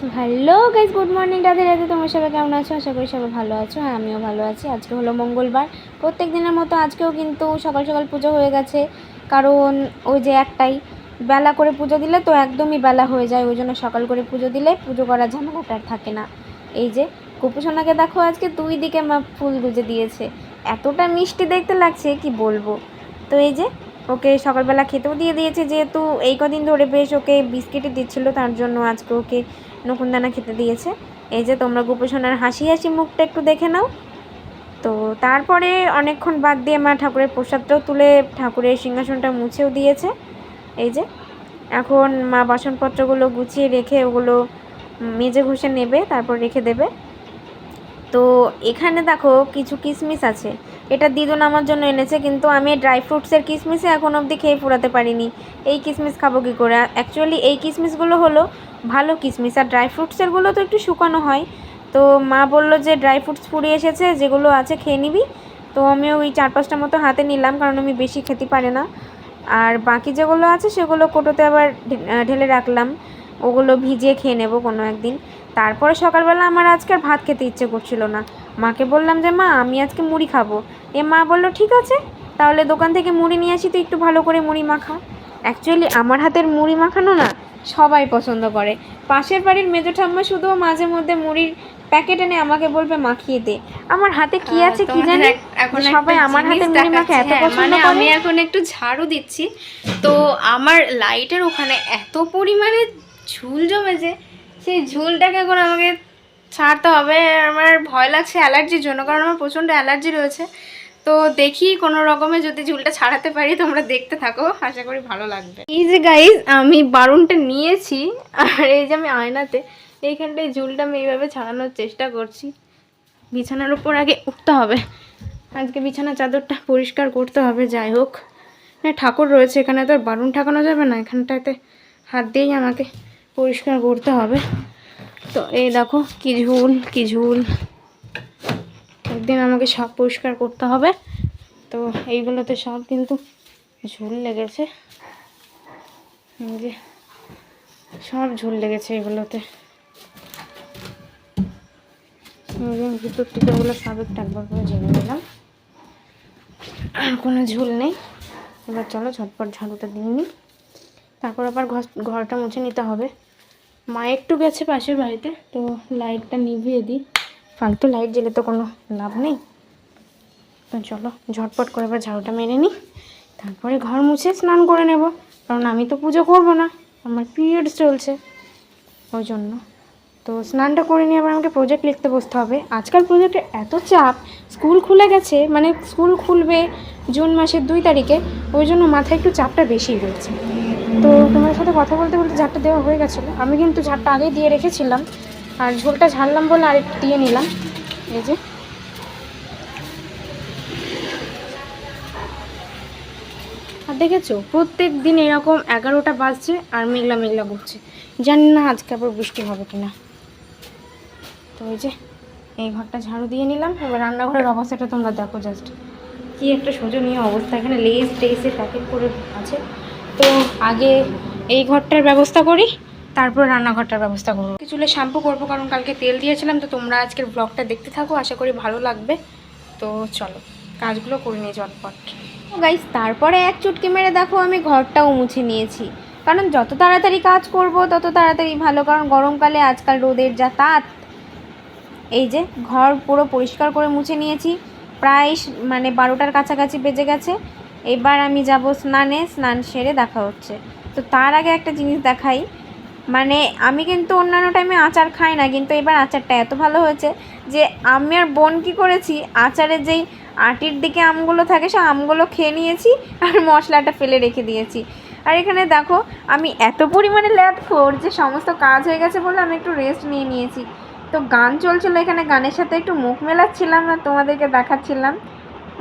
Hello guys good morning Radhe Radhe, তোমার সবাই কেমন আছো? আশা করি সবাই ভালো আছো হ্যাঁ আমিও ভালো আছি। আজকে হলো মঙ্গলবার। প্রত্যেক দিনের মতো আজকেও কিন্তু সকাল সকাল পুজো হয়ে গেছে। কারণ ওই যে একটাই, বেলা করে পুজো দিলে তো একদমই বেলা হয়ে যায়, ওই জন্য সকাল করে পুজো দিলে পুজো করার ঝামেলাটা আর থাকে না। এই যে কুপুসোনাকে দেখো আজকে দুই দিকে মা ফুল গুজে দিয়েছে। এতটা মিষ্টি দেখতে লাগছে, কি বলব? তো এই যে, ওকে সকালবেলা খেতেও দিয়ে দিয়েছে, যেহেতু এই কদিন ধরে বেশ ওকে বিস্কিটই দিচ্ছিল, তার জন্য আজকে ওকে নকুনদানা খেতে দিয়েছে। এই যে তোমরা গোপোষণার হাসি হাসি মুখটা একটু দেখে নাও। তো তারপরে অনেকক্ষণ বাদ দিয়ে মা ঠাকুরের প্রসাদটাও তুলে ঠাকুরের সিংহাসনটা মুছেও দিয়েছে। এই যে, এখন মা বাসনপত্রগুলো গুছিয়ে রেখে ওগুলো মেজে ঘষে নেবে, তারপর রেখে দেবে। তো এখানে দেখো কিছু কিসমিস আছে। এটা দিদুন আমার জন্য এনেছে, কিন্তু আমি ড্রাই ফ্রুটসের কিশমিশে এখন অবধি খেয়ে ফুরাতে পারিনি। এই কিশমিশ খাব কী করে? অ্যাকচুয়ালি এই কিশমিশগুলো হলো ভালো কিশমিশ আর ড্রাই ফ্রুটসেরগুলো তো একটু শুকানো হয়। তো মা বলল যে ড্রাই ফ্রুটস ফুরিয়ে এসেছে, যেগুলো আছে খেয়ে নিবি। তো আমি ওই চার পাঁচটা মতো হাতে নিলাম, কারণ আমি বেশি খেতে পারে না। আর বাকি যেগুলো আছে, সেগুলো কোটোতে আবার ঢেলে রাখলাম। ওগুলো ভিজিয়ে খেয়ে নেব কোনো একদিন। তারপরে সকালবেলা আমার আজকে ভাত খেতে ইচ্ছে করছিল না। মাকে বললাম যে মা আমি আজকে মুড়ি খাব। এ মা বলল ঠিক আছে তাহলে দোকান থেকে মুড়ি নিয়ে আসি তো একটু ভালো করে মুড়ি মাখা অ্যাকচুয়ালি আমার হাতের মুড়ি মাখানো না সবাই পছন্দ করে। পাশের বাড়ির মেজো ঠাম্মা শুধুও মাঝে মধ্যে মুড়ির প্যাকেট এনে আমাকে বলবে মাখিয়ে দে। আমার হাতে কি হ্যাঁ, আছে কি জানি? এখন সবাই আমার হাতে মুড়ি মাখা এত হ্যাঁ, পছন্দ মানে করে। আমি এখন একটু ঝাড়ু দিচ্ছি। তো আমার লাইটের ওখানে এত পরিমাণে ঝুল জমেছে সেই ঝুলটাকে এখন আমাকে ছাড়তে হবে। আমার ভয় লাগছে অ্যালার্জির জন্য, কারণ আমার প্রচণ্ড অ্যালার্জি রয়েছে। তো দেখি কোনো রকমে যদি ঝুলটা ছাড়াতে পারি, তোমরা দেখতে থাকো, আশা করি ভালো লাগবে। এই যে গাইজ আমি বারুনটা নিয়েছি, আর এই যে আমি আয়নাতে, এইখানটায় ঝুলটা আমি এইভাবে ছাড়ানোর চেষ্টা করছি। বিছানার উপর আগে উঠতে হবে। আজকে বিছানা চাদরটা পরিষ্কার করতে হবে, যাই হোক। হ্যাঁ ঠাকুর রয়েছে, এখানে তো আর বারুন ঠাকানো যাবে না, এখানটাতে হাত দিয়েই আমাকে পরিষ্কার করতে হবে। তো এই দেখো, কি ঝুল কি ঝুল। একদিন আমাকে সব পরিষ্কার করতে হবে। তো এইগুলোতে সব কিন্তু ঝুল লেগেছে। সব ঝুল লেগেছে এগুলোতে ভিতর থেকে ওগুলো সব একটু একবার করে জেনে নিলাম। আর কোনো ঝুল নেই। এবার চলো ঝটপট ঝাড়ুটা দিয়ে নিই। তারপর আবার ঘর ঘরটা মুছে নিতে হবে। মা একটু গেছে পাশের বাড়িতে, তো লাইটটা নিভিয়ে দিই। ফালতু লাইট জ্বেলে তো কোনো লাভ নেই। তো চলো, ঝটপট করে এবার ঝাড়ুটা মেরে নিই। তারপরে ঘর মুছে স্নান করে নেব, কারণ আমি তো পুজো করব না, আমার পিরিয়ডস চলছে ওই জন্য। তো স্নানটা করে নিয়ে আবার আমাকে প্রজেক্ট লিখতে বসতে হবে। আজকাল প্রজেক্টের এত চাপ স্কুল খুলে গেছে মানে স্কুল খুলবে জুন মাসের দুই তারিখে, ওই জন্য মাথায় একটু চাপটা বেশি রয়েছে। তো তোমার সাথে কথা বলতে বলতে ঝাড়টা দেওয়া হয়ে গেছিল। আমি কিন্তু ঝাড়টা আগেই দিয়ে রেখেছিলাম। আর ঝোলটা ঝাড়লাম বলে আরেকটু দিয়ে নিলাম। এই যে। আর দেখেছ, প্রত্যেক দিন এরকম এগারোটা বাজছে আর মেঘলা মেঘলা করছে। জানি না আজকে আবার বৃষ্টি হবে কিনা। তো ওই যে, এই ঘরটা ঝাড়ু দিয়ে নিলাম। এবার রান্নাঘরের অবস্থাটা তোমরা দেখো জাস্ট কি একটা শোচনীয় অবস্থা। এখানে লেস টেসে প্যাকেট করে আছে। তো আগে এই ঘরটার ব্যবস্থা করি? তারপর রান্নাঘরটার ব্যবস্থা করব। চুলে শ্যাম্পু করব কারণ কালকে তেল দিয়েছিলাম তো তোমরা আজকের ব্লগটা দেখতে থাকো আশা করি ভালো লাগবে। তো চলো কাজগুলো করে নিয়ে চটপট গাইস তারপরে এক চুটকি মেরে দেখো আমি ঘরটাও মুছে নিয়েছি। কারণ যত তাড়াতাড়ি কাজ করব তত তাড়াতাড়ি ভালো কারণ গরমকালে আজকাল রোদের যা তাত এই যে ঘর পুরো পরিষ্কার করে মুছে নিয়েছি প্রায় মানে বারোটার কাছাকাছি বেজে গেছে। এবার আমি যাব স্নানে স্নান সেরে দেখা হচ্ছে। তো তার আগে একটা জিনিস দেখাই। মানে আমি কিন্তু অন্যান্য টাইমে আচার খাই না, কিন্তু এবার আচারটা এত ভালো হয়েছে যে আমি আর বোন কী করেছি আচারের যেই আটির দিকে আমগুলো থাকে, সে আমগুলো খেয়ে নিয়েছি আর মশলাটা ফেলে রেখে দিয়েছি। আর এখানে দেখো, আমি এত পরিমাণে ল্যাদ খোর যে সমস্ত কাজ হয়ে গেছে বলে আমি একটু রেস্ট নিয়ে নিয়েছি। তো গান চলছিল এখানে, গানের সাথে একটু মুখ মেলাচ্ছিলাম আর তোমাদেরকে দেখাচ্ছিলাম।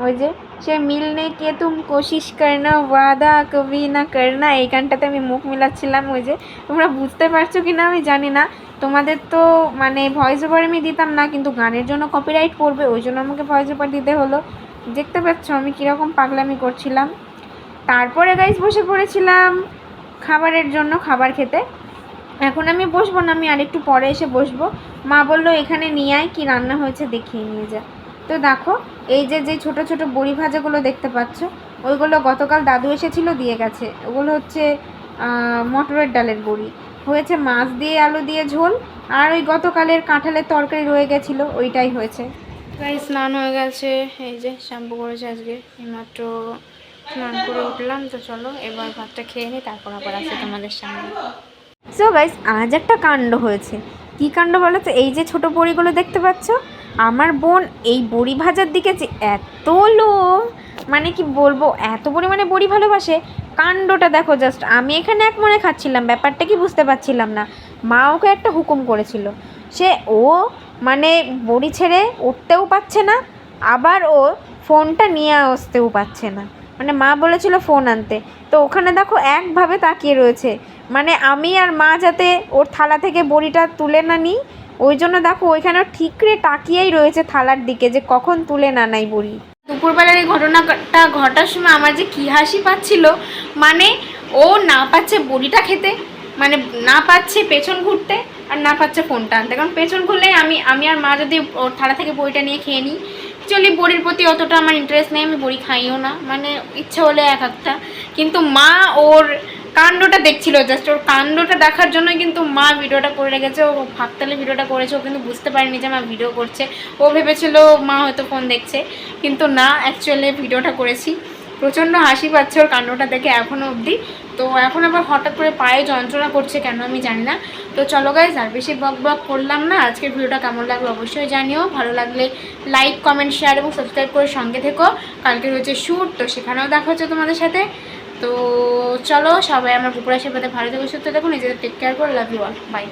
ওই যে, সে মিলনে কে তুম কোশিশ করনা, ওয়াদা কবি না করনা। এই গানটাতে আমি মুখ মিলাচ্ছিলাম ওই যে, তোমরা বুঝতে পারছ কি না আমি জানি না। তোমাদের তো মানে ভয়েস ওভার আমি দিতাম না, কিন্তু গানের জন্য কপিরাইট পড়বে, ওই জন্য আমাকে ভয়েস ওভার দিতে হলো। দেখতে পাচ্ছ আমি কীরকম পাগলামি করছিলাম। তারপরে গাইজ বসে পড়েছিলাম খাবারের জন্য, খাবার খেতে। এখন আমি বসবো না, আমি আরেকটু পরে এসে বসবো। মা বলল, এখানে নিয়ে আয়, কি রান্না হয়েছে দেখিয়ে নিয়ে যা। তো দেখো এই যে যে ছোট ছোট বড়ি ভাজাগুলো দেখতে পাচ্ছ ওইগুলো গতকাল দাদু এসেছিল দিয়ে গেছে। ওগুলো হচ্ছে মটরের ডালের বড়ি। হয়েছে মাছ দিয়ে আলু দিয়ে ঝোল আর ওই গতকালের কাঁঠালের তরকারি রয়ে গেছিল ওইটাই হয়েছে। প্রায় স্নান হয়ে গেছে এই যে শ্যাম্পু করেছে আজকে এইমাত্র স্নান করে উঠলাম তো চলো এবার ভাতটা খেয়ে নিই তারপর আবার আসি তোমাদের সামনে। সো গাইস আজ একটা কাণ্ড হয়েছে। কি কাণ্ড বলো তো? এই যে ছোট বড়িগুলো দেখতে পাচ্ছ আমার বোন এই বড়ি ভাজার দিকে যে এত লোভ মানে কি বলব, এত পরিমাণে বড়ি ভালোবাসে। কাণ্ডটা দেখো জাস্ট আমি এখানে এক মনে খাচ্ছিলাম, ব্যাপারটা কি বুঝতে পারছিলাম না। মা ওকে একটা হুকুম করেছিল। সে ও মানে বড়ি ছেড়ে উঠতেও পারছে না, আবার ও ফোনটা নিয়ে আসতেও পারছে না। মানে মা বলেছিল ফোন আনতে। তো ওখানে দেখো একভাবে তাকিয়ে রয়েছে। মানে আমি আর মা যাতে ওর থালা থেকে বড়িটা তুলে না নিই ওই জন্য দেখো ওইখানে ঠিকরে তাকিয়েই রয়েছে থালার দিকে যে কখন তুলে না নাই বড়ি। দুপুরবেলার এই ঘটনাটা ঘটার সময় আমার যে কী হাসি পাচ্ছিল মানে ও না পাচ্ছে বড়িটা খেতে মানে না পাচ্ছে পেছন ঘুরতে আর না পাচ্ছে ফোনটা আনতে। কারণ পেছন ঘুরলেই আমি আমি আর মা যদি ওর থালা থেকে বড়িটা নিয়ে খেয়ে নিই অ্যাকচুয়ালি বড়ির প্রতি অতটা আমার ইন্টারেস্ট নেই, আমি বড়ি খাইও না। মানে ইচ্ছে হলে এক একটা। কিন্তু মা ওর কাণ্ডটা দেখছিল জাস্ট ওর কাণ্ডটা দেখার জন্যই কিন্তু মা ভিডিওটা করে রেখেছে। ও ভাবতালে ভিডিওটা করেছে, ও কিন্তু বুঝতে পারেনি যে মা ভিডিও করছে। ও ভেবেছিল মা হয়তো ফোন দেখছে, কিন্তু না অ্যাকচুয়ালি ভিডিওটা করেছি। প্রচণ্ড হাসি পাচ্ছে ওর কাণ্ডটা দেখে এখনও অবধি। তো এখন আবার হঠাৎ করে পায়ে যন্ত্রণা করছে কেন আমি জানি না। তো চলো গাইজ আর বেশি বক বক করলাম না। আজকের ভিডিওটা কেমন লাগল অবশ্যই জানিও। ভালো লাগলে লাইক কমেন্ট শেয়ার এবং সাবস্ক্রাইব করে সঙ্গে থেকো। কালকে হচ্ছে শ্যুট তো সেখানেও দেখা হচ্ছে তোমাদের সাথে। তো চলো সবাই আমার পুকুরের সাথে ভালো থেকে, সুস্থ দেখো নিজেদের টেক কেয়ার করে লাভ ইউ অল বাই